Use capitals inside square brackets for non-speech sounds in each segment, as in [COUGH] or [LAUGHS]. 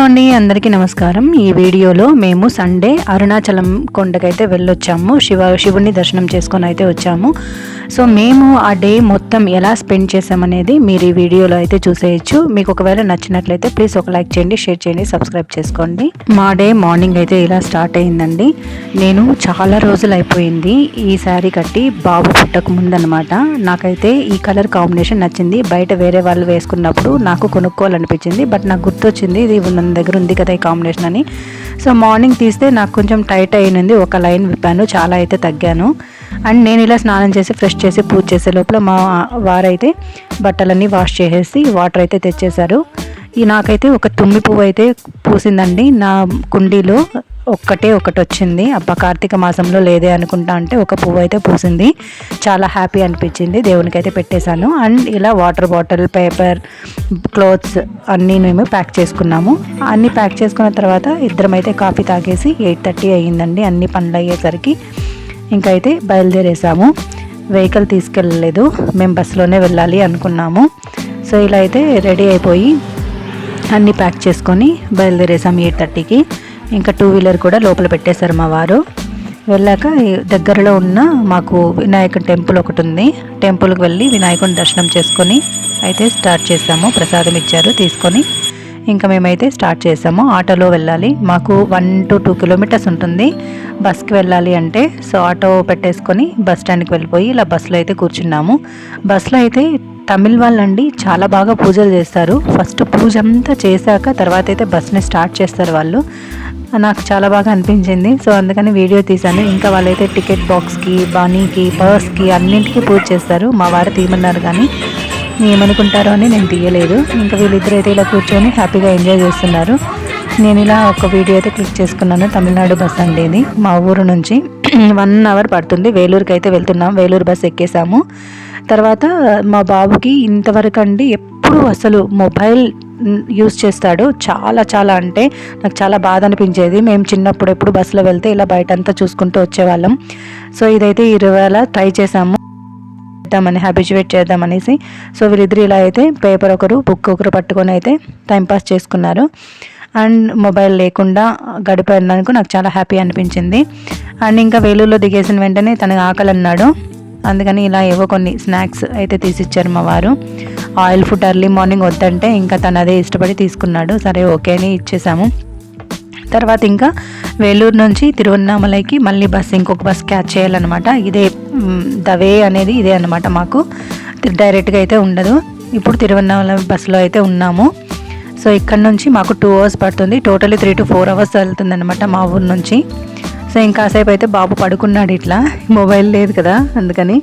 Hello అండి అందరికీ నమస్కారం. ఈ వీడియోలో మేము సండే అరుణాచలం కొండకైతే వెళ్ళొచ్చాము. శివ శివుని దర్శనం చేసుకొని అయితే వచ్చాము. సో మేము ఆ డే మొత్తం ఎలా స్పెండ్ చేసామనేది మీరు ఈ వీడియోలో అయితే చూసేయచ్చు. మీకు ఒకవేళ నచ్చినట్లయితే ప్లీజ్ ఒక లైక్ చేయండి షేర్ చేయండి సబ్స్క్రైబ్ చేసుకోండి. మా డే మార్నింగ్ అయితే ఇలా స్టార్ట్ అయిందండి. నేను చాలా రోజులు అయిపోయింది ఈ శారీ కట్టి బాబు పుట్టక ముందనమాట. నాకైతే ఈ కలర్ కాంబినేషన్ నచ్చింది. బయట వేరే వాళ్ళు వేసుకున్నప్పుడు నాకు కొనుక్కోవాలనిపించింది. బట్ నాకు గుర్తొచ్చింది ఇది మన దగ్గర ఉంది కదా ఈ కాంబినేషన్ అని. సో మార్నింగ్ తీస్తే నాకు కొంచెం టైట్ అయినది. ఒక లైన్ విప్పాను. చాలా అయితే తగ్గాను. అండ్ నేను ఇలా స్నానం చేసి ఫ్రెష్ చేసి పూజ చేసే లోపల మా వారైతే బట్టలన్నీ వాష్ చేసేసి వాటర్ అయితే తెచ్చేశారు. ఈ నాకైతే ఒక తుమ్మి పువ్వు అయితే పూసిందండి. నా కుండీలో ఒక్కటే ఒకటి వచ్చింది. అబ్బా కార్తీక మాసంలో లేదే అనుకుంటా అంటే ఒక పువ్వు అయితే పూసింది. చాలా హ్యాపీ అనిపించింది. దేవునికి అయితే పెట్టేశాను. అండ్ ఇలా వాటర్ బాటిల్ పేపర్ క్లోత్స్ అన్నీ మేము ప్యాక్ చేసుకున్నాము. అన్నీ ప్యాక్ చేసుకున్న తర్వాత ఇద్దరం అయితే కాఫీ తాగేసి ఎయిట్ థర్టీ అయ్యిందండి. అన్ని పనులు అయ్యేసరికి ఇంకా అయితే బయలుదేరేసాము. వెహికల్ తీసుకెళ్ళలేదు. మేము బస్సులోనే వెళ్ళాలి అనుకున్నాము. సో ఇలా అయితే రెడీ అయిపోయి అన్నీ ప్యాక్ చేసుకొని బయలుదేరేసాం ఎయిట్ థర్టీకి. ఇంకా టూ వీలర్ కూడా లోపల పెట్టేశారు మా వారు. వెళ్ళాక దగ్గరలో ఉన్న మాకు వినాయక టెంపుల్ ఒకటి ఉంది. టెంపుల్కి వెళ్ళి వినాయకుని దర్శనం చేసుకొని అయితే స్టార్ట్ చేసాము ప్రసాదం ఇచ్చారు తీసుకొని ఇంకా మేమైతే స్టార్ట్ చేసాము ఆటోలో వెళ్ళాలి. మాకు వన్ టు టూ కిలోమీటర్స్ ఉంటుంది. బస్కి వెళ్ళాలి అంటే సో ఆటో పెట్టేసుకొని బస్ స్టాండ్కి వెళ్ళిపోయి ఇలా బస్సులో అయితే కూర్చున్నాము. బస్సులో అయితే తమిళ్ వాళ్ళండి చాలా బాగా పూజలు చేస్తారు. ఫస్ట్ పూజ అంతా చేశాక తర్వాత అయితే బస్ని స్టార్ట్ చేస్తారు వాళ్ళు. నాకు చాలా బాగా అనిపించింది. సో అందుకని వీడియో తీశాను. ఇంకా వాళ్ళైతే టికెట్ బాక్స్కి బానీకి పర్స్కి అన్నింటికి పూజ చేస్తారు. మా వారు తీయమన్నారు కానీ ఏమనుకుంటారో అని నేను తీయలేదు. ఇంకా వీళ్ళిద్దరు అయితే ఇలా కూర్చొని హ్యాపీగా ఎంజాయ్ చేస్తున్నారు. నేను ఇలా ఒక వీడియో అయితే క్లిక్ చేసుకున్నాను. తమిళనాడు బస్ అండి ఇది. మా ఊరు నుంచి [CLEARS THROAT] వన్ అవర్ పడుతుంది. వేలూరుకి అయితే వెళ్తున్నాం. వేలూరు బస్ ఎక్కేసాము. తర్వాత మా బాబుకి ఇంతవరకు అండి ఎప్పుడు అసలు మొబైల్ యూస్ చేస్తాడు చాలా చాలా అంటే నాకు చాలా బాధ అనిపించేది. మేము చిన్నప్పుడు ఎప్పుడు బస్సులో వెళ్తే ఇలా బయట అంతా చూసుకుంటూ వచ్చేవాళ్ళం. సో ఇదైతే ఇరవై ట్రై చేసాము చేద్దామని హ్యాబిచువేట్ చేద్దామనేసి. సో వీళ్ళిద్దరు ఇలా అయితే పేపర్ ఒకరు బుక్ ఒకరు పట్టుకొని అయితే టైంపాస్ చేసుకున్నారు. అండ్ మొబైల్ లేకుండా గడిపోయినందుకు నాకు చాలా హ్యాపీ అనిపించింది. అండ్ ఇంకా వేలూరులో దిగేసిన వెంటనే తనకు ఆకలి అన్నాడు అందుకని ఇలా ఏవో కొన్ని స్నాక్స్ అయితే తీసిచ్చారు మా వారు. ఆయిల్ ఫుడ్ అర్లీ మార్నింగ్ వద్దంటే ఇంకా తను అదే ఇష్టపడి తీసుకున్నాడు. సరే ఓకే అని ఇచ్చేసాము. తర్వాత ఇంకా వేలూరు నుంచి తిరువన్నామలైకి మళ్ళీ బస్ ఇంకొక బస్ క్యాచ్ చేయాలన్నమాట. ఇదే దవే అనేది ఇదే అనమాట మాకు. డైరెక్ట్గా అయితే ఉండదు. ఇప్పుడు తిరువన్నామల బస్సులో అయితే ఉన్నాము. సో ఇక్కడ నుంచి మాకు టూ అవర్స్ పడుతుంది. Totally three to four hours వెళ్తుంది అనమాట మా ఊరు నుంచి. సో ఇంకాసేపు అయితే బాబు పడుకున్నాడు ఇట్లా. మొబైల్ లేదు కదా అందుకని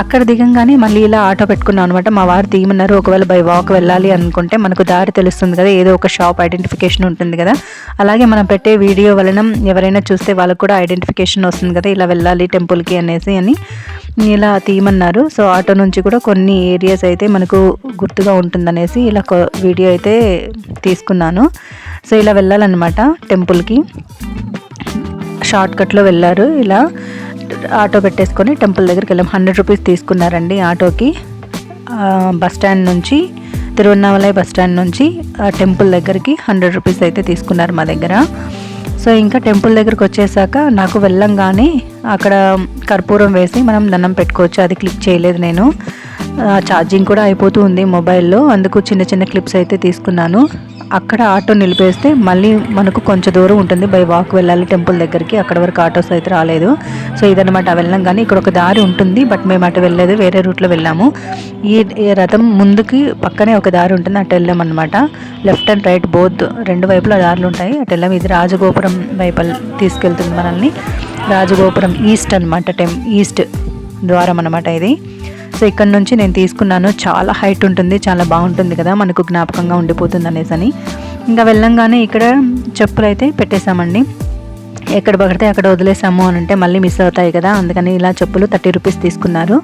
అక్కడ దిగంగానే మళ్ళీ ఇలా ఆటో పెట్టుకున్నాం అనమాట మా వారు తీయమన్నారు ఒకవేళ బై వాక్ వెళ్ళాలి అనుకుంటే మనకు దారి తెలుస్తుంది కదా ఏదో ఒక షాప్ ఐడెంటిఫికేషన్ ఉంటుంది కదా. అలాగే మనం పెట్టే వీడియో వలన ఎవరైనా చూస్తే వాళ్ళకు కూడా ఐడెంటిఫికేషన్ వస్తుంది కదా ఇలా వెళ్ళాలి టెంపుల్కి అనేసి అని ఇలా తీయమన్నారు. సో ఆటో నుంచి కూడా కొన్ని ఏరియాస్ అయితే మనకు గుర్తుగా ఉంటుందనేసి ఇలా వీడియో అయితే తీసుకున్నాను. సో ఇలా వెళ్ళాలన్నమాట టెంపుల్కి. షార్ట్ కట్లో వెళ్ళారు. ఇలా ఆటో పెట్టేసుకొని టెంపుల్ దగ్గరికి వెళ్ళాం. హండ్రెడ్ రూపీస్ తీసుకున్నారండి ఆటోకి. బస్ స్టాండ్ నుంచి తిరువన్నామలై బస్ స్టాండ్ నుంచి టెంపుల్ దగ్గరికి హండ్రెడ్ రూపీస్ అయితే తీసుకున్నారు మా దగ్గర. సో ఇంకా టెంపుల్ దగ్గరకు వచ్చేసాక నాకు వెళ్ళంగానే అక్కడ కర్పూరం వేసి మనం దండం పెట్టుకోవచ్చు. అది క్లిక్ చేయలేదు నేను. ఛార్జింగ్ కూడా అయిపోతూ ఉంది మొబైల్లో. అందుకు చిన్న చిన్న క్లిప్స్ అయితే తీసుకున్నాను. అక్కడ ఆటో నిలిపేస్తే మళ్ళీ మనకు కొంచెం దూరం ఉంటుంది. బై వాక్ వెళ్ళాలి టెంపుల్ దగ్గరికి. అక్కడ వరకు ఆటోస్ అయితే రాలేదు. సో ఇదనమాట వెళ్ళాం. కానీ ఇక్కడ ఒక దారి ఉంటుంది. బట్ మేము అటు వెళ్ళలేదు. వేరే రూట్లో వెళ్ళాము. ఈ రథం ముందుకి పక్కనే ఒక దారి ఉంటుంది. అటు వెళ్ళాం అనమాట లెఫ్ట్ అండ్ రైట్ బోత్ రెండు వైపులా దారులు ఉంటాయి. అటు వెళ్ళాము. ఇది రాజగోపురం వైపు తీసుకెళ్తుంది మనల్ని. రాజగోపురం ఈస్ట్ అనమాట టెం ఈస్ట్ ద్వారం అనమాట ఇది. సో ఇక్కడ నుంచి నేను తీసుకున్నాను. చాలా హైట్ ఉంటుంది చాలా బాగుంటుంది కదా మనకు జ్ఞాపకంగా ఉండిపోతుంది అనేసి అని. ఇంకా వెళ్ళంగానే ఇక్కడ చెప్పులు అయితే పెట్టేశామండి. ఎక్కడ పడితే అక్కడ వదిలేసాము అని అంటే మళ్ళీ మిస్ అవుతాయి కదా అందుకని ఇలా చెప్పులు థర్టీ రూపీస్ తీసుకున్నారు.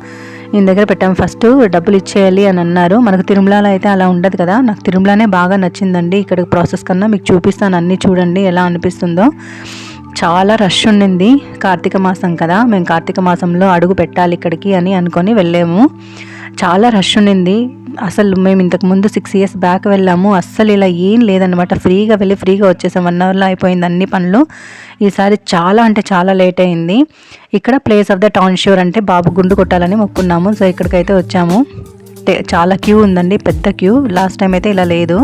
నేను దగ్గర పెట్టాము. ఫస్ట్ డబ్బులు ఇచ్చేయాలి అని అన్నారు. మనకు తిరుమలలో అయితే అలా ఉండదు కదా నాకు తిరుమలనే బాగా నచ్చిందండి. ఇక్కడ ప్రాసెస్ కన్నా మీకు చూపిస్తాను అన్నీ చూడండి ఎలా అనిపిస్తుందో. చాలా రష్ ఉండింది. కార్తీక మాసం కదా మేము కార్తీక మాసంలో అడుగు పెట్టాలి ఇక్కడికి అని అనుకొని వెళ్ళాము. చాలా రష్ ఉండింది. అసలు మేము ఇంతకు ముందు సిక్స్ ఇయర్స్ బ్యాక్ వెళ్ళాము. అస్సలు ఇలా ఏం లేదనమాట ఫ్రీగా వెళ్ళి ఫ్రీగా వచ్చేసాం. వన్ అవర్లో అయిపోయింది అన్ని పనులు. ఈసారి చాలా అంటే చాలా లేట్ అయింది. ఇక్కడ place of the town sure అంటే బాబు గుండు కొట్టాలని మొక్కున్నాము. సో ఇక్కడికైతే వచ్చాము. చాలా క్యూ ఉందండి. పెద్ద క్యూ లాస్ట్ టైం అయితే ఇలా లేదు.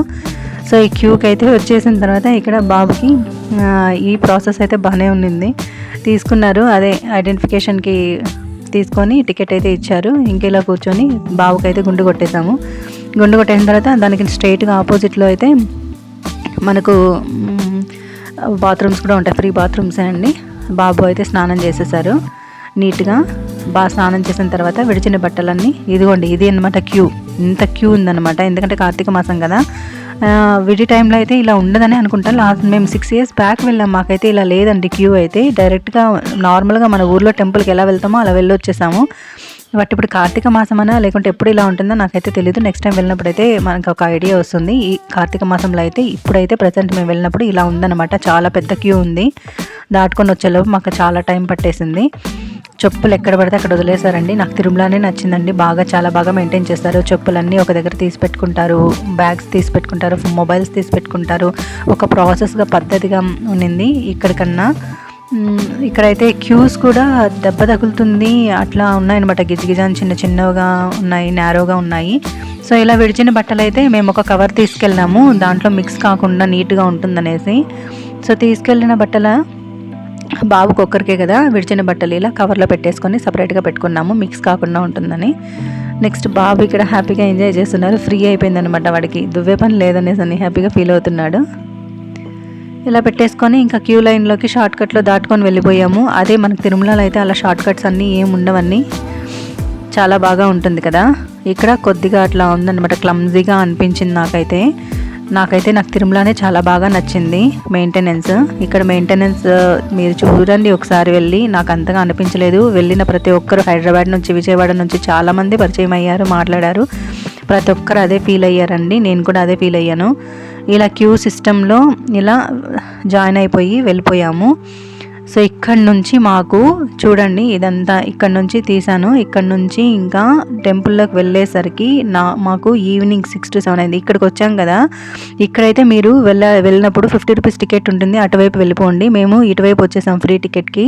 సో ఈ క్యూకి అయితే వచ్చేసిన తర్వాత ఇక్కడ బాబుకి ఈ ప్రాసెస్ అయితే బాగానే ఉండింది తీసుకున్నారు అదే ఐడెంటిఫికేషన్కి తీసుకొని టికెట్ అయితే ఇచ్చారు. ఇంకెలా కూర్చొని బాబుకి అయితే గుండు కొట్టేసాము గుండు కొట్టేసిన తర్వాత దానికి స్ట్రైట్గా ఆపోజిట్లో అయితే మనకు బాత్రూమ్స్ కూడా ఉంటాయి. ఫ్రీ బాత్రూమ్సే అండి. బాబు అయితే స్నానం చేసేసారు. నీట్గా బాగా స్నానం చేసిన తర్వాత విడిచిన బట్టలన్నీ ఇదిగోండి ఇది అనమాట క్యూ ఇంత క్యూ ఉందన్నమాట. ఎందుకంటే కార్తీక మాసం కదా. విడి టైంలో అయితే ఇలా ఉండదని అనుకుంటా లాస్ట్ మేము సిక్స్ ఇయర్స్ బ్యాక్ వెళ్ళాం. మాకైతే ఇలా లేదండి క్యూ అయితే. డైరెక్ట్గా నార్మల్గా మన ఊర్లో టెంపుల్కి ఎలా వెళ్తామో అలా వెళ్ళొచ్చేసాము. బట్ ఇప్పుడు కార్తీక మాసమనా లేకుంటే ఎప్పుడు ఇలా ఉంటుందో నాకైతే తెలియదు నెక్స్ట్ టైం వెళ్ళినప్పుడు అయితే మనకు ఒక ఐడియా వస్తుంది. ఈ కార్తీక మాసంలో అయితే ఇప్పుడైతే ప్రజెంట్ మేము వెళ్ళినప్పుడు ఇలా ఉందన్నమాట. చాలా పెద్ద క్యూ ఉంది. దాటుకొని వచ్చేలోపు మాకు చాలా టైం పట్టేసింది. చెప్పులు ఎక్కడ పడితే అక్కడ వదిలేశారండి. నాకు తిరుమలనే నచ్చిందండి. బాగా చాలా బాగా మెయింటైన్ చేస్తారు. చెప్పులన్నీ ఒక దగ్గర తీసి పెట్టుకుంటారు. బ్యాగ్స్ తీసి పెట్టుకుంటారు. మొబైల్స్ తీసి పెట్టుకుంటారు. ఒక ప్రాసెస్గా పద్ధతిగా ఉన్నింది ఇక్కడికన్నా. ఇక్కడైతే క్యూస్ కూడా దెబ్బ తగులుతుంది. అట్లా ఉన్నాయన్నమాట. గిజగిజాని చిన్న చిన్నగా ఉన్నాయి నేరోగా ఉన్నాయి. సో ఇలా విడిచిన బట్టలు అయితే మేము ఒక కవర్ తీసుకెళ్ళినాము దాంట్లో మిక్స్ కాకుండా నీట్గా ఉంటుందనేసి. సో తీసుకెళ్ళిన బట్టల బాబుకి ఒక్కరికే కదా. విడిచిన బట్టలు ఇలా కవర్లో పెట్టేసుకొని సపరేట్గా పెట్టుకున్నాము. మిక్స్ కాకుండా ఉంటుందని. నెక్స్ట్ బాబు ఇక్కడ హ్యాపీగా ఎంజాయ్ చేస్తున్నారు. ఫ్రీ అయిపోయిందనమాట వాడికి. దువ్వే పని లేదనేసి అని హ్యాపీగా ఫీల్ అవుతున్నాడు. ఇలా పెట్టేసుకొని ఇంకా క్యూ లైన్లోకి షార్ట్ కట్లో దాటుకొని వెళ్ళిపోయాము. అదే మనకు తిరుమలలో అయితే అలా షార్ట్ కట్స్ అన్నీ ఏమి ఉండవన్నీ చాలా బాగా ఉంటుంది కదా. ఇక్కడ కొద్దిగా అట్లా ఉందన్నమాట క్లమ్జీగా అనిపించింది నాకైతే. నాకైతే నాకు తిరుమలనే చాలా బాగా నచ్చింది మెయింటెనెన్స్ ఇక్కడ మెయింటెనెన్స్ మీరు చూడండి ఒకసారి వెళ్ళి. నాకు అంతగా అనిపించలేదు. వెళ్ళిన ప్రతి ఒక్కరు హైదరాబాద్ నుంచి విజయవాడ నుంచి చాలామంది పరిచయం అయ్యారు మాట్లాడారు. ప్రతి ఒక్కరు అదే ఫీల్ అయ్యారండి. నేను కూడా అదే ఫీల్ అయ్యాను. ఇలా క్యూ సిస్టంలో ఇలా జాయిన్ అయిపోయి వెళ్ళిపోయాము. సో ఇక్కడ నుంచి మాకు చూడండి ఇదంతా ఇక్కడ నుంచి తీసాను ఇక్కడ నుంచి ఇంకా టెంపుల్లోకి వెళ్ళేసరికి నా మాకు ఈవినింగ్ సిక్స్ టు సెవెన్ అయింది. ఇక్కడికి వచ్చాం కదా. ఇక్కడైతే మీరు వెళ్ళ వెళ్ళినప్పుడు ఫిఫ్టీ రూపీస్ టికెట్ ఉంటుంది. అటువైపు వెళ్ళిపోండి. మేము ఇటువైపు వచ్చేసాం ఫ్రీ టికెట్కి.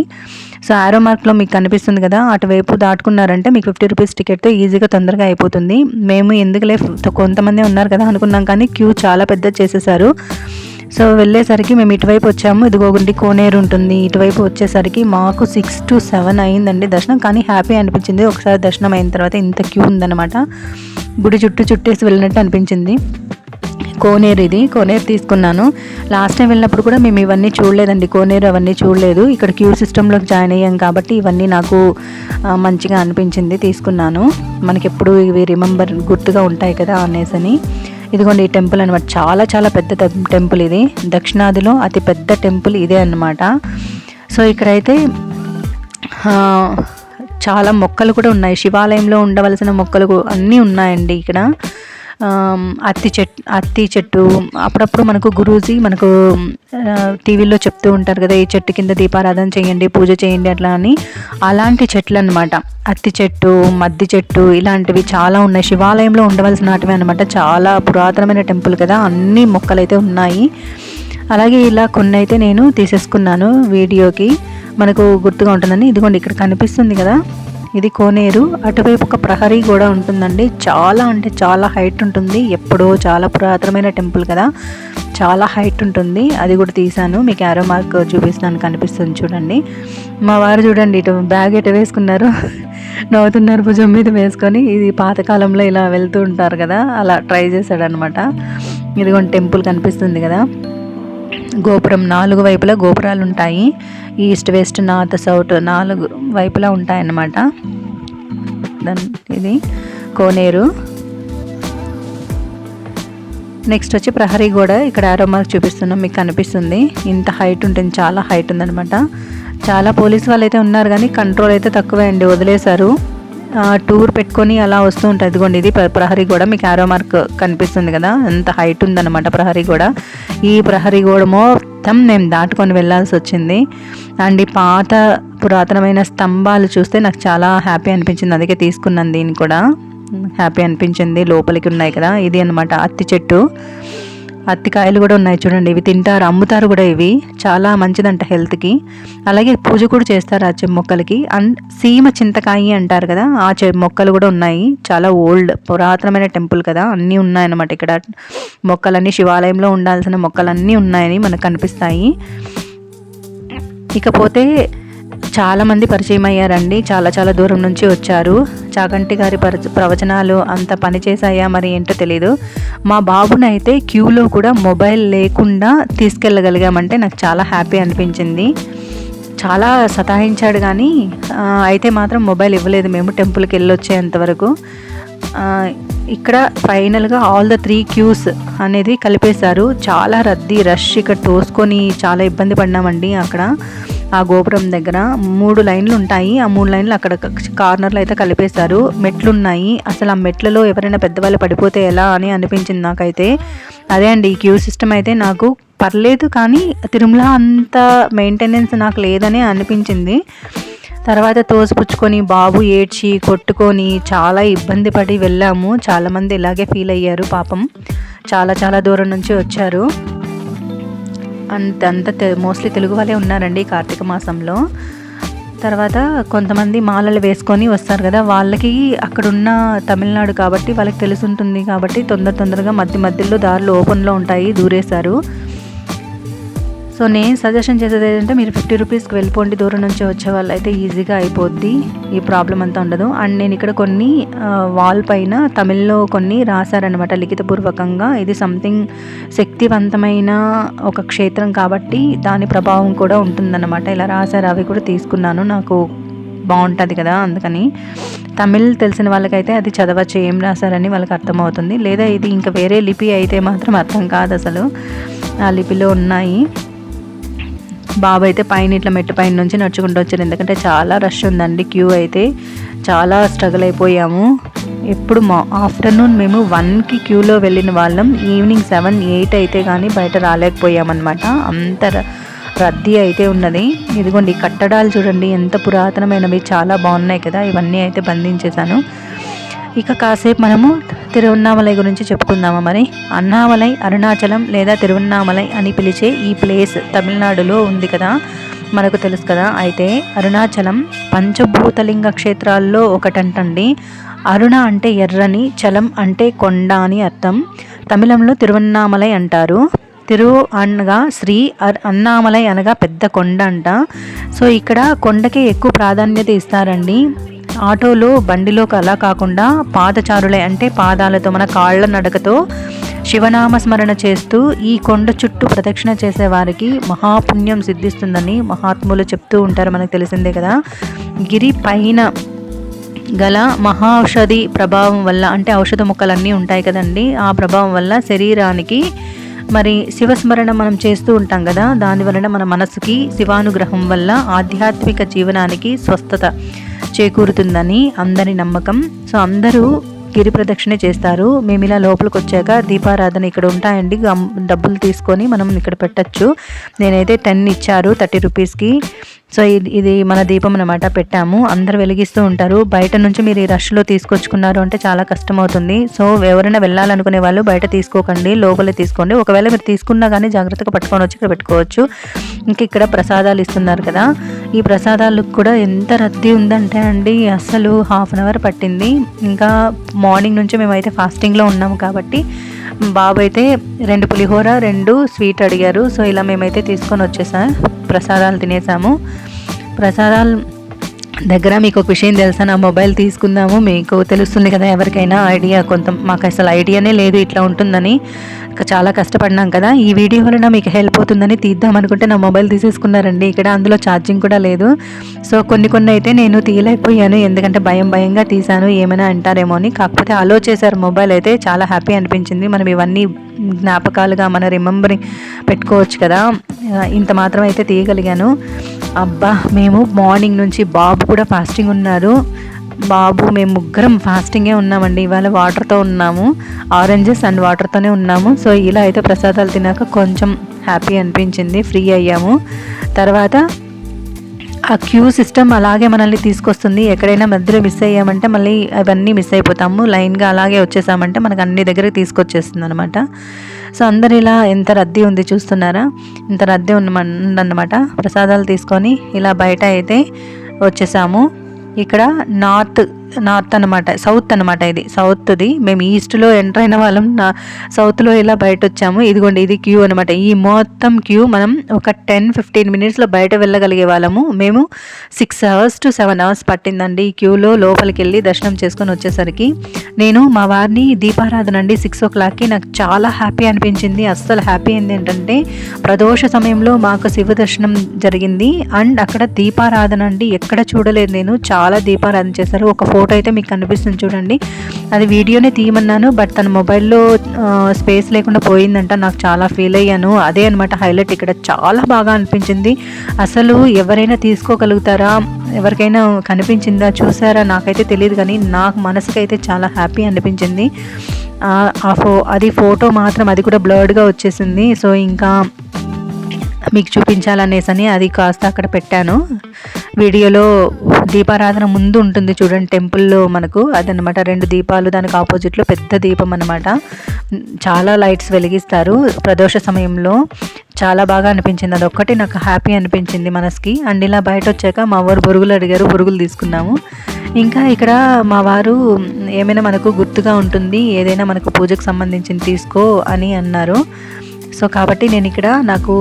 సో ఆరో మార్క్లో మీకు కనిపిస్తుంది కదా అటువైపు దాటుకున్నారంటే మీకు ఫిఫ్టీ రూపీస్ టికెట్తో ఈజీగా తొందరగా అయిపోతుంది. మేము ఎందుకులే కొంతమంది ఉన్నారు కదా అనుకున్నాం కానీ క్యూ చాలా పెద్ద చేసేసారు. సో వెళ్ళేసరికి మేము ఇటువైపు వచ్చాము. ఇదిగోగుండి కోనేరు ఉంటుంది. ఇటువైపు వచ్చేసరికి మాకు సిక్స్ టు సెవెన్ అయిందండి దర్శనం. కానీ హ్యాపీ అనిపించింది. ఒకసారి దర్శనం అయిన తర్వాత ఇంత క్యూ ఉందన్నమాట. గుడి చుట్టూ చుట్టేసి వెళ్ళినట్టు అనిపించింది. కోనేరు ఇది. కోనేరు తీసుకున్నాను. లాస్ట్ టైం వెళ్ళినప్పుడు కూడా మేము ఇవన్నీ చూడలేదండి. కోనేరు అవన్నీ చూడలేదు. ఇక్కడ క్యూ సిస్టంలోకి జాయిన్ అయ్యాం కాబట్టి ఇవన్నీ నాకు మంచిగా అనిపించింది తీసుకున్నాను. మనకి ఎప్పుడు ఇవి రిమెంబర్ గుర్తుగా ఉంటాయి కదా అనేసని. ఇదిగోండి ఈ టెంపుల్ అనమాట చాలా చాలా పెద్ద టెంపుల్ ఇది. దక్షిణాదిలో అతి పెద్ద టెంపుల్ ఇదే అనమాట సో ఇక్కడైతే చాలా మొక్కలు కూడా ఉన్నాయి. శివాలయంలో ఉండవలసిన మొక్కలు అన్నీ ఉన్నాయండి ఇక్కడ. అత్తి చెట్టు అత్తి చెట్టు అప్పుడప్పుడు మనకు గురూజీ మనకు టీవీలో చెప్తూ ఉంటారు కదా ఈ చెట్టు కింద దీపారాధన చేయండి పూజ చేయండి అట్లా అని. అలాంటి చెట్లు అనమాట అత్తి చెట్టు మద్ది చెట్టు ఇలాంటివి చాలా ఉన్నాయి. శివాలయంలో ఉండవలసినటివి అనమాట చాలా పురాతనమైన టెంపుల్ కదా అన్ని మొక్కలు అయితే ఉన్నాయి. అలాగే ఇలా కొన్ని అయితే నేను తీసేసుకున్నాను వీడియోకి. మనకు గుర్తుగా ఉంటుందని. ఇదిగోండి ఇక్కడ కనిపిస్తుంది కదా. ఇది కోనేరు. అటువైపు ఒక ప్రహరీ కూడా ఉంటుందండి. చాలా అంటే చాలా హైట్ ఉంటుంది. ఎప్పుడో చాలా పురాతనమైన టెంపుల్ కదా. చాలా హైట్ ఉంటుంది. అది కూడా తీశాను. మీకు యారో మార్క్ చూపిస్తాను కనిపిస్తుంది చూడండి. మా వారు చూడండి ఇటు బ్యాగ్ ఎటు వేసుకున్నారు? [LAUGHS] నవ్వుతున్నారు భుజం మీద వేసుకొని. ఇది పాతకాలంలో ఇలా వెళ్తూ ఉంటారు కదా. అలా ట్రై చేశాడనమాట ఇదిగోండి టెంపుల్ కనిపిస్తుంది కదా. గోపురం నాలుగు వైపులా గోపురాలు ఉంటాయి ఈస్ట్ వెస్ట్ నార్త్ సౌత్ నాలుగు వైపులా ఉంటాయన్నమాట. దాని ఇది కోనేరు. నెక్స్ట్ వచ్చి ప్రహరీ గోడ. ఇక్కడ ఆరో మార్క్ చూపిస్తున్నాం మీకు కనిపిస్తుంది. ఇంత హైట్ ఉంటుంది చాలా హైట్ ఉందనమాట చాలా పోలీస్ వాళ్ళు అయితే ఉన్నారు కానీ కంట్రోల్ అయితే తక్కువే అండి వదిలేశారు. టూర్ పెట్టుకొని అలా వస్తూ ఉంటుంది ఇదిగోండి ఇది ప్రహరీ గోడ. మీకు ఆరో మార్క్ కనిపిస్తుంది కదా? అంత హైట్ ఉందన్నమాట ప్రహరీ గోడ. ఈ ప్రహరీ గోడ మొత్తం నేను దాటుకొని వెళ్ళాల్సి వచ్చింది. అండ్ ఈ పాత పురాతనమైన స్తంభాలు చూస్తే నాకు చాలా హ్యాపీ అనిపించింది. అందుకే తీసుకున్నాను దీన్ని కూడా. హ్యాపీ అనిపించింది. లోపలికి ఉన్నాయి కదా. ఇది అనమాట అత్తి చెట్టు. అత్తికాయలు కూడా ఉన్నాయి చూడండి ఇవి తింటారు అమ్ముతారు కూడా ఇవి. చాలా మంచిదంట హెల్త్కి. అలాగే పూజ కూడా చేస్తారు ఆ చె మొక్కలకి అండ్ సీమ చింతకాయ అంటారు కదా ఆ చె మొక్కలు కూడా ఉన్నాయి. చాలా ఓల్డ్ పురాతనమైన టెంపుల్ కదా అన్నీ ఉన్నాయన్నమాట ఇక్కడ. మొక్కలన్నీ శివాలయంలో ఉండాల్సిన మొక్కలన్నీ ఉన్నాయని మనకు కనిపిస్తాయి. ఇకపోతే చాలామంది పరిచయం అయ్యారండి చాలా చాలా దూరం నుంచి వచ్చారు. చాగంటి గారి ప్రవచనాలు అంత పని చేశాయా మరి ఏంటో తెలీదు. మా బాబునైతే క్యూలో కూడా మొబైల్ లేకుండా తీసుకెళ్ళగలిగామంటే నాకు చాలా హ్యాపీ అనిపించింది. చాలా సతాయించాడు కానీ అయితే మాత్రం మొబైల్ ఇవ్వలేదు. మేము టెంపుల్కి వెళ్ళొచ్చేంతవరకు ఇక్కడ ఫైనల్గా ఆల్ ద త్రీ క్యూస్ అనేది కలిపేశారు. చాలా రద్దీ రష్ ఇక్కడ తోసుకొని చాలా ఇబ్బంది పడినామండి అక్కడ. ఆ గోపురం దగ్గర మూడు లైన్లు ఉంటాయి. ఆ మూడు లైన్లు అక్కడ కార్నర్లు అయితే కలిపేశారు. మెట్లు ఉన్నాయి అసలు ఆ మెట్లలో ఎవరైనా పెద్దవాళ్ళు పడిపోతే ఎలా అని అనిపించింది నాకైతే. అదే అండి ఈ క్యూ సిస్టమ్ అయితే నాకు పర్లేదు కానీ తిరుమల అంత మెయింటెనెన్స్ నాకు లేదని అనిపించింది. తర్వాత తోసిపుచ్చుకొని బాబు ఏడ్చి కొట్టుకొని చాలా ఇబ్బంది పడి వెళ్ళాము. చాలామంది ఇలాగే ఫీల్ అయ్యారు పాపం. చాలా చాలా దూరం నుంచి వచ్చారు. అంత అంత మోస్ట్లీ తెలుగు వాళ్ళే ఉన్నారండి కార్తీక మాసంలో. తర్వాత కొంతమంది మాలలు వేసుకొని వస్తారు కదా వాళ్ళకి అక్కడున్న తమిళనాడు కాబట్టి వాళ్ళకి తెలుసుంటుంది కాబట్టి తొందర తొందరగా మధ్య మధ్యలో దారులు ఓపెన్లో ఉంటాయి దూరేశారు. సో నేను సజెషన్ చేసేది ఏంటంటే మీరు ఫిఫ్టీ రూపీస్కి వెళ్ళిపోండి దూరం నుంచి వచ్చే వాళ్ళు అయితే ఈజీగా అయిపోద్ది. ఈ ప్రాబ్లం అంతా ఉండదు. అండ్ నేను ఇక్కడ కొన్ని వాల్ పైన తమిళ్ళో కొన్ని రాశారనమాట లిఖితపూర్వకంగా. ఇది సంథింగ్ శక్తివంతమైన ఒక క్షేత్రం కాబట్టి దాని ప్రభావం కూడా ఉంటుందన్నమాట. ఇలా రాశారు అవి కూడా తీసుకున్నాను. నాకు బాగుంటుంది కదా అందుకని. తమిళ్ తెలిసిన వాళ్ళకైతే అది చదవచ్చు ఏం రాశారని వాళ్ళకి అర్థమవుతుంది. లేదా ఇది ఇంకా వేరే లిపి అయితే మాత్రం అర్థం కాదు అసలు. ఆ లిపిలో ఉన్నాయి. బాబు అయితే పైన ఇట్లా మెట్టు పైన నుంచి నడుచుకుంటూ వచ్చారు. ఎందుకంటే చాలా రష్ ఉందండి క్యూ అయితే. చాలా స్ట్రగుల్ అయిపోయాము. ఎప్పుడు మా ఆఫ్టర్నూన్ మేము వన్కి క్యూలో వెళ్ళిన వాళ్ళం. ఈవినింగ్ సెవెన్ ఎయిట్ అయితే కానీ బయట రాలేకపోయామన్నమాట. అంత రద్దీ అయితే ఉన్నది. ఇదిగోండి కట్టడాలు చూడండి ఎంత పురాతనమైనవి చాలా బాగున్నాయి కదా. ఇవన్నీ అయితే బంధించేశాను. ఇక కాసేపు మనము తిరువన్నామలై గురించి చెప్పుకుందామా మరి? అన్నామలై అరుణాచలం లేదా తిరువన్నామలై అని పిలిచే ఈ ప్లేస్ తమిళనాడులో ఉంది కదా? మనకు తెలుసు కదా. అయితే అరుణాచలం పంచభూతలింగ క్షేత్రాల్లో ఒకటంటండి. అరుణ అంటే ఎర్రని చలం అంటే కొండ అని అర్థం. తమిళంలో తిరువన్నామలై అంటారు. తిరు అనగా శ్రీ అన్నామలై అనగా పెద్ద కొండ అంట సో ఇక్కడ కొండకి ఎక్కువ ప్రాధాన్యత ఇస్తారండి. ఆటోలో బండిలోకి అలా కాకుండా పాదచారులే అంటే పాదాలతో మన కాళ్ళ నడకతో శివనామ స్మరణ చేస్తూ ఈ కొండ చుట్టూ ప్రదక్షిణ చేసే వారికి మహాపుణ్యం సిద్ధిస్తుందని మహాత్ములు చెప్తూ ఉంటారు మనకు తెలిసిందే కదా. గిరి పైన గల మహాఔషధి ప్రభావం వల్ల అంటే ఔషధ మొక్కలన్నీ ఉంటాయి కదండి ఆ ప్రభావం వల్ల శరీరానికి మరి శివస్మరణ మనం చేస్తూ ఉంటాం కదా దాని వలన మన మనసుకి శివానుగ్రహం వల్ల ఆధ్యాత్మిక జీవనానికి స్వస్థత చేకూరుతుందని అందరి నమ్మకం. సో అందరూ గిరి ప్రదక్షిణ చేస్తారు. మేము ఇలా లోపలికి వచ్చాక దీపారాధన ఇక్కడ ఉంటాయండి. డబ్బులు తీసుకొని మనం ఇక్కడ పెట్టచ్చు. నేనైతే టెన్ ఇచ్చారు థర్టీ రూపీస్కి. సో ఇది ఇది మన దీపం అనమాట పెట్టాము. అందరు వెలిగిస్తూ ఉంటారు. బయట నుంచి మీరు ఈ రష్లో తీసుకొచ్చుకున్నారు అంటే చాలా కష్టం అవుతుంది సో ఎవరైనా వెళ్ళాలనుకునే వాళ్ళు బయట తీసుకోకండి. లోపలే తీసుకోండి. ఒకవేళ మీరు తీసుకున్నా కానీ జాగ్రత్తగా పట్టుకొని వచ్చి ఇక్కడ పెట్టుకోవచ్చు. ఇంక ఇక్కడ ప్రసాదాలు ఇస్తున్నారు కదా. ఈ ప్రసాదాలకు కూడా ఎంత రద్దీ ఉందంటే అండి అసలు హాఫ్ అన్ అవర్ పట్టింది. ఇంకా మార్నింగ్ నుంచి మేమైతే ఫాస్టింగ్లో ఉన్నాము కాబట్టి బాబు అయితే రెండు పులిహోర రెండు స్వీట్ అడిగారు. సో ఇలా మేమైతే తీసుకొని వచ్చేసాం ప్రసాదాలు తినేసాము. ప్రసాదాలు దగ్గర మీకు ఒక విషయం తెలుసా? నా మొబైల్ తీసుకుందాము మీకు తెలుస్తుంది కదా ఎవరికైనా ఐడియా. కొంత మాకు అసలు ఐడియానే లేదు ఇట్లా ఉంటుందని. చాలా కష్టపడినాం కదా. ఈ వీడియో వలన మీకు హెల్ప్ అవుతుందని తీద్దాం అనుకుంటే నా మొబైల్ తీసేసుకున్నారండి. ఇక్కడ అందులో ఛార్జింగ్ కూడా లేదు. సో కొన్ని కొన్ని అయితే నేను తీయలేకపోయాను. ఎందుకంటే భయం భయంగా తీశాను. ఏమైనా అంటారేమో అని. కాకపోతే అలో చేశారు మొబైల్ అయితే చాలా హ్యాపీ అనిపించింది. మనం ఇవన్నీ జ్ఞాపకాలుగా మన రిమెంబరింగ్ పెట్టుకోవచ్చు కదా. ఇంత మాత్రం అయితే తీయగలిగాను. అబ్బా మేము మార్నింగ్ నుంచి బాబు కూడా ఫాస్టింగ్ ఉన్నారు. బాబు మేము ముగ్గురం ఫాస్టింగే ఉన్నామండి. ఇవాళ వాటర్తో ఉన్నాము. ఆరెంజెస్ అండ్ వాటర్తోనే ఉన్నాము. సో ఇలా అయితే ప్రసాదాలు తినాక కొంచెం హ్యాపీ అనిపించింది. ఫ్రీ అయ్యాము. తర్వాత ఆ క్యూ సిస్టమ్ అలాగే మనల్ని తీసుకొస్తుంది. ఎక్కడైనా మధ్యలో మిస్ అయ్యామంటే మళ్ళీ అవన్నీ మిస్ అయిపోతాము. లైన్గా అలాగే వచ్చేసామంటే మనకు అన్ని దగ్గరికి తీసుకొచ్చేస్తుంది అనమాట సో అందరు ఇలా ఎంత రద్దీ ఉంది చూస్తున్నారా? ఇంత రద్దీ ఉందన్నమాట. ప్రసాదాలు తీసుకొని ఇలా బయట అయితే వచ్చేసాము. ఇక్కడ నార్త్ నార్త్ అనమాట సౌత్ అనమాట ఇది. సౌత్ది మేము ఈస్ట్లో ఎంటర్ అయిన వాళ్ళం. నా సౌత్లో ఇలా బయట వచ్చాము. ఇదిగోండి ఇది క్యూ అనమాట ఈ మొత్తం క్యూ మనం ఒక టెన్ ఫిఫ్టీన్ మినిట్స్లో బయట వెళ్ళగలిగే వాళ్ళము. మేము six hours to seven hours పట్టిందండి ఈ క్యూలో లోపలికి వెళ్ళి దర్శనం చేసుకొని వచ్చేసరికి. నేను మా వారిని దీపారాధన అండి సిక్స్ ఓ క్లాక్కి నాకు చాలా హ్యాపీ అనిపించింది. అస్సలు హ్యాపీ అయింది ఏంటంటే ప్రదోష సమయంలో మాకు శివ దర్శనం జరిగింది. అండ్ అక్కడ దీపారాధన అండి ఎక్కడ చూడలేదు నేను. చాలా దీపారాధన చేశారు. ఒక ఫోటో అయితే మీకు కనిపిస్తుంది చూడండి. అది వీడియోనే తీయమన్నాను బట్ తన మొబైల్లో స్పేస్ లేకుండా పోయిందంట. నాకు చాలా ఫీల్ అయ్యాను. అదే అనమాట హైలైట్ ఇక్కడ చాలా బాగా అనిపించింది. అసలు ఎవరైనా తీసుకోగలుగుతారా? ఎవరికైనా కనిపించిందా? చూసారా? నాకైతే తెలియదు కానీ నాకు మనసుకైతే చాలా హ్యాపీ హ్యాపీ అనిపించింది. ఆ ఫో అది ఫోటో మాత్రం అది కూడా బ్లర్డ్గా వచ్చేసింది. సో ఇంకా మీకు చూపించాలనేసని అది కాస్త అక్కడ పెట్టాను. వీడియోలో దీపారాధన ముందు ఉంటుంది చూడండి టెంపుల్లో మనకు. అదనమాట రెండు దీపాలు దానికి ఆపోజిట్లో పెద్ద దీపం అనమాట చాలా లైట్స్ వెలిగిస్తారు ప్రదోష సమయంలో. చాలా బాగా అనిపించింది. అది ఒక్కటి నాకు హ్యాపీ అనిపించింది మనసుకి. అండ్ ఇలా బయట వచ్చాక మా వారు బురుగులు అడిగారు బొరుగులు తీసుకున్నాము. ఇంకా ఇక్కడ మా వారు ఏమైనా మనకు గుర్తుగా ఉంటుంది ఏదైనా మనకు పూజకు సంబంధించింది తీసుకో అని అన్నారు. సో కాబట్టి నేను ఇక్కడ నాకు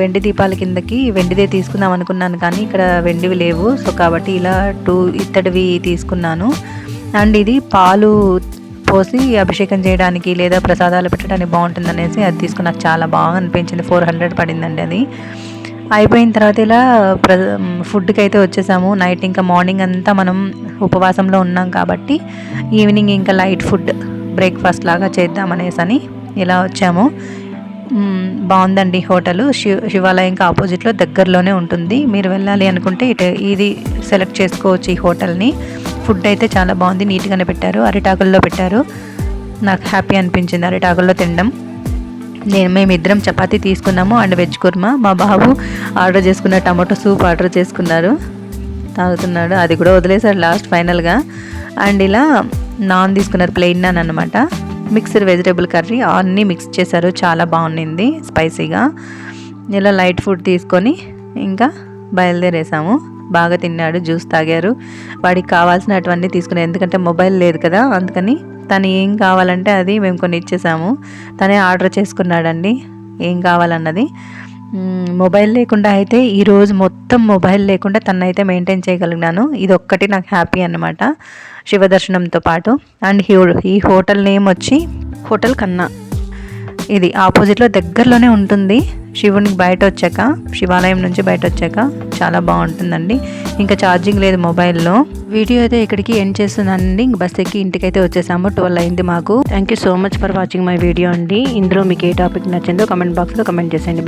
వెండి దీపాల కిందకి వెండిదే తీసుకుందాం అనుకున్నాను కానీ ఇక్కడ వెండివి లేవు. సో కాబట్టి ఇలా టూ ఇత్తడివి తీసుకున్నాను. అండ్ ఇది పాలు పోసి అభిషేకం చేయడానికి లేదా ప్రసాదాలు పెట్టడానికి బాగుంటుంది అనేసి అది తీసుకుని నాకు చాలా బాగా అనిపించింది. ఫోర్ హండ్రెడ్ పడిందండి అది. అయిపోయిన తర్వాత ఇలా ప్ర ఫుడ్కి అయితే వచ్చేసాము. నైట్ ఇంకా మార్నింగ్ అంతా మనం ఉపవాసంలో ఉన్నాం కాబట్టి ఈవినింగ్ ఇంకా లైట్ ఫుడ్ బ్రేక్ఫాస్ట్ లాగా చేద్దామనేసి అని ఇలా వచ్చాము. బాగుందండి హోటల్. శివ శివాలయంకి ఆపోజిట్లో దగ్గరలోనే ఉంటుంది. మీరు వెళ్ళాలి అనుకుంటే ఇటు ఇది సెలెక్ట్ చేసుకోవచ్చు ఈ హోటల్ని. ఫుడ్ అయితే చాలా బాగుంది. నీట్గానే పెట్టారు. అరిటాకుల్లో పెట్టారు. నాకు హ్యాపీ అనిపించింది అరిటాకుల్లో తినడం. నేను మేము ఇద్దరం చపాతీ తీసుకున్నాము అండ్ వెజ్ కుర్మా. మా బాబు ఆర్డర్ చేసుకున్న టమాటో సూప్ ఆర్డర్ చేసుకున్నారు. తాగుతున్నాడు. అది కూడా వదిలేశాడు లాస్ట్ ఫైనల్గా. అండ్ ఇలా నాన్ తీసుకున్నారు ప్లెయిన్ నాన్ అనమాట మిక్స్డ్ వెజిటేబుల్ కర్రీ అన్నీ మిక్స్ చేశారు. చాలా బాగుండింది స్పైసీగా. ఇలా లైట్ ఫుడ్ తీసుకొని ఇంకా బయలుదేరేసాము. బాగా తిన్నాడు జ్యూస్ తాగారు. వాడికి కావాల్సినటువంటి తీసుకుని ఎందుకంటే మొబైల్ లేదు కదా అందుకని తను ఏం కావాలంటే అది మేము కొన్ని ఇచ్చేసాము. తనే ఆర్డర్ చేసుకున్నాడండి. ఏం కావాలన్నది. మొబైల్ లేకుండా అయితే ఈరోజు మొత్తం మొబైల్ లేకుండా తనైతే మెయింటైన్ చేయగలిగినాను. ఇది ఒక్కటి నాకు హ్యాపీ అనమాట శివదర్శనంతో పాటు. అండ్ ఈ హోటల్ నేమ్ వచ్చి హోటల్ కన్నా. ఇది ఆపోజిట్లో దగ్గరలోనే ఉంటుంది. శివునికి బయట వచ్చాక శివాలయం నుంచి బయట వచ్చాక చాలా బాగుంటుందండి. ఇంకా ఛార్జింగ్ లేదు మొబైల్లో. వీడియో అయితే ఇక్కడికి ఎండ్ చేస్తున్నానండి. బస్ ఎక్కి ఇంటికైతే వచ్చేసాము. ట్వెల్వ్ అయింది మాకు. Thank you so much for watching my video అండి. ఇందులో మీకు ఏ టాపిక్ నచ్చిందో కమెంట్ బాక్స్లో కమెంట్ చేసేయండి.